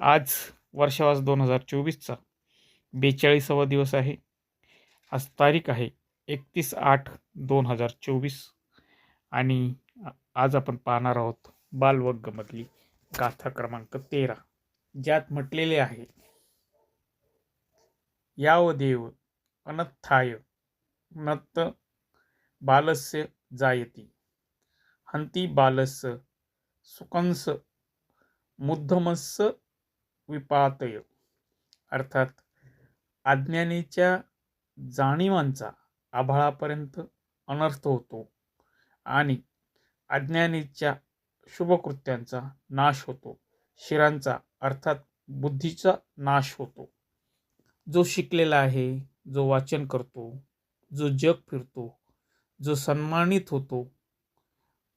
आज वर्षावास दोन हजार चोवीसचा. बेचाळीसावा दिवस आहे. आज तारीख आहे एकतीस आठ दोन हजार चोवीस. आणि आज आपण पाहणार आहोत बालवग्गमधली गाथा क्रमांक तेरा ज्यात म्हटलेले आहे याव देव अनथाय नत बालस्य जायती। हंती बालस्य सुकंस मुद्धमस्य विपातय अर्थात अज्ञानीच्या जाणीवांचा आभाळापर्यंत अनर्थ होतो आणि अज्ञानीच्या शुभकृत्यांचा नाश होतो. शिरांचा अर्थात बुद्धीचा नाश होतो. जो शिकलेला आहे जो वाचन करतो जो जग फिरतो जो सन्मानित होतो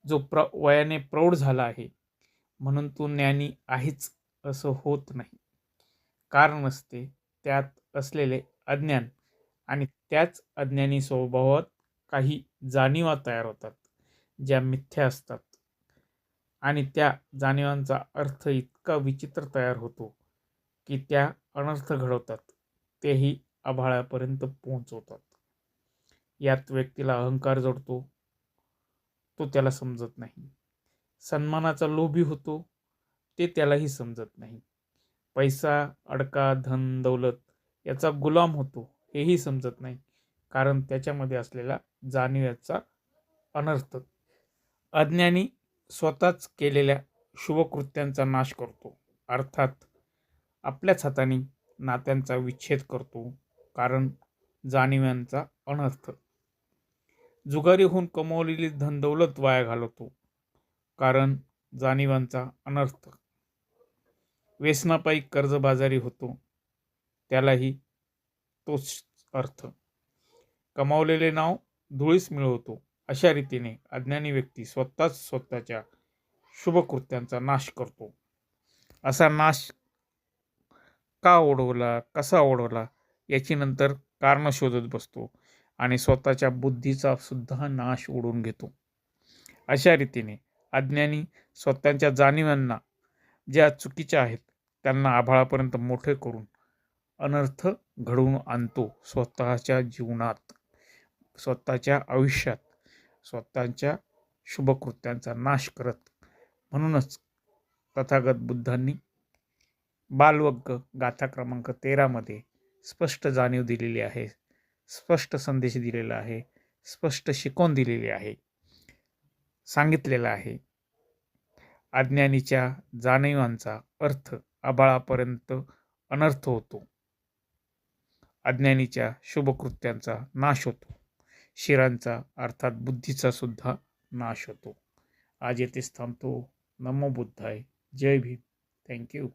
जो प्र वयाने प्रौढ झाला आहे म्हणून तो ज्ञानी आहेच. असं होत नाही. कारण असते त्यात असलेले अज्ञान आणि त्याच अज्ञानी स्वभावात काही जाणीवा तयार होतात ज्या मिथ्या असतात. आणि त्या जाणीवांचा अर्थ इतका विचित्र तयार होतो की त्या अनर्थ घडवतात तेही आभाळापर्यंत पोहोचवतात. यात व्यक्तीला अहंकार जोडतो तो त्याला समजत नाही. सन्मानाचा लोभी होतो ते त्यालाही समजत नाही. पैसा अडका धन दौलत याचा गुलाम होतो हेही समजत नाही. कारण त्याच्यामध्ये असलेला जाणीवेचा अनर्थ. अज्ञानी स्वतःच केलेल्या शुभकृत्यांचा नाश करतो. अर्थात आपल्याच हाताने नात्यांचा विच्छेद करतो कारण जाणीव्यांचा अनर्थ. जुगारी होऊन कमवलेली धनदौलत वाया घालवतो कारण जाणीवांचा अनर्थ. व्यसनापायी कर्जबाजारी होतो. त्यालाही तोच अर्थ. कमावलेले नाव धुळीस मिळवतो. अशा रीतीने अज्ञानी व्यक्ती स्वतःच स्वतःच्या शुभकृत्यांचा नाश करतो. असा नाश का ओढवला कसा ओढवला याची नंतर कारणं शोधत बसतो आणि स्वतःच्या बुद्धीचा सुद्धा नाश ओढून घेतो. अशा रीतीने अज्ञानी स्वतःच्या जाणीवांना ज्या चुकीच्या आहेत त्यांना आभाळापर्यंत मोठे करून अनर्थ घडवून आणतो स्वतःच्या जीवनात स्वतःच्या आयुष्यात स्वतःच्या शुभकृत्यांचा नाश करत. म्हणूनच तथागत बुद्धांनी बालवग्ग गाथा क्रमांक तेरामध्ये स्पष्ट जाणीव दिलेली आहे स्पष्ट संदेश दिलेला आहे स्पष्ट शिकवण दिलेली आहे. सांगितलेलं आहे. अज्ञानीच्या जाणीवांचा अर्थ आबाळापर्यंत अनर्थ होतो. अज्ञानीच्या शुभकृत्यांचा नाश होतो. शिरांचा अर्थात बुद्धीचा सुद्धा नाश होतो. आज येथेच थांबतो. नमो बुद्धाय. जय भीम. थँक्यू